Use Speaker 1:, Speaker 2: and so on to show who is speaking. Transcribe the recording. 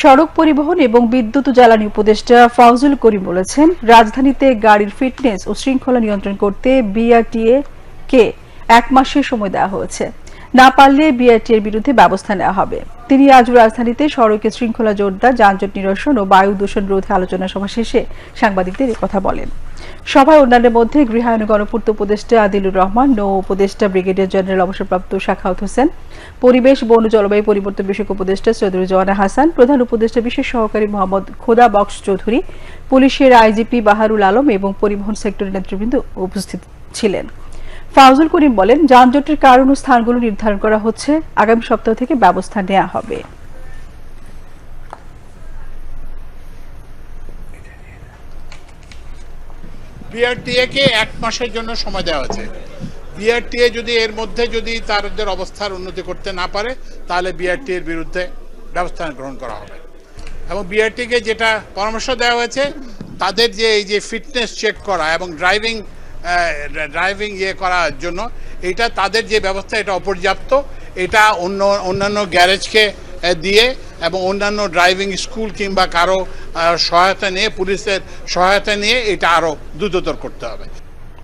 Speaker 1: সড়ক পরিবহন এবং বিদ্যুৎ জ্বালানি উপদেষ্টা ফাউজুল করিম বলেছেন, রাজধানীতে গাড়ির ফিটনেস ও শৃঙ্খলা নিয়ন্ত্রণ করতে বিআরটিএ কে এক মাসের সময় দেওয়া হয়েছে। না পারলে বিআরটি এর বিরুদ্ধে ব্যবস্থা নেওয়া হবে। তিনি আজ রাজধানীতে সড়কে শৃঙ্খলা জোরদার, যানজট নিরসন ও বায়ু দূষণ রোধে আলোচনা সভা শেষে সাংবাদিকদের কথা বলেন। সভায় অন্যান্যের মধ্যে গৃহায়ন গণপূর্ত উপদেষ্টা আদিলুর রহমান, নৌ উপদেষ্টা ব্রিগেডিয়ার জেনারেল অবসরপ্রাপ্ত শাখাউত হোসেন, পরিবেশ, বন, জলবায়ু পরিবর্তন বিষয়ক উপদেষ্টা সৈয়দুর জওয়ানা হাসান, প্রধান উপদেষ্টা বিশেষ সহকারী মোহাম্মদ খোদা বক্স চৌধুরী, পুলিশের আইজিপি বাহারুল আলম এবং পরিবহন সেক্টরের নেতৃবৃন্দ উপস্থিত ছিলেন। ফাউজুল করিম বলেন, যানজটের কারণ ও স্থানগুলো নির্ধারণ করা হচ্ছে। আগামী সপ্তাহ থেকে ব্যবস্থা নেওয়া হবে।
Speaker 2: বিআরটিএ কে এক মাসের জন্য সময় দেওয়া হয়েছে। বিআরটিএ যদি এর মধ্যে যদি তাদের অবস্থার উন্নতি করতে না পারে, তাহলে বিআরটি এর বিরুদ্ধে ব্যবস্থা গ্রহণ করা হবে। এবং বিআরটি কে যেটা পরামর্শ দেওয়া হয়েছে, তাদের যে এই যে ফিটনেস চেক করা এবং ড্রাইভিং ড্রাইভিং ইয়ে করার জন্য, এটা তাদের যে ব্যবস্থা, এটা অপর্যাপ্ত। এটা অন্য, অন্যান্য গ্যারেজকে দিয়ে এবং অন্যান্য ড্রাইভিং স্কুল কিংবা কারও সহায়তা নিয়ে, পুলিশের সহায়তা নিয়ে এটা আরও দ্রুততর করতে হবে।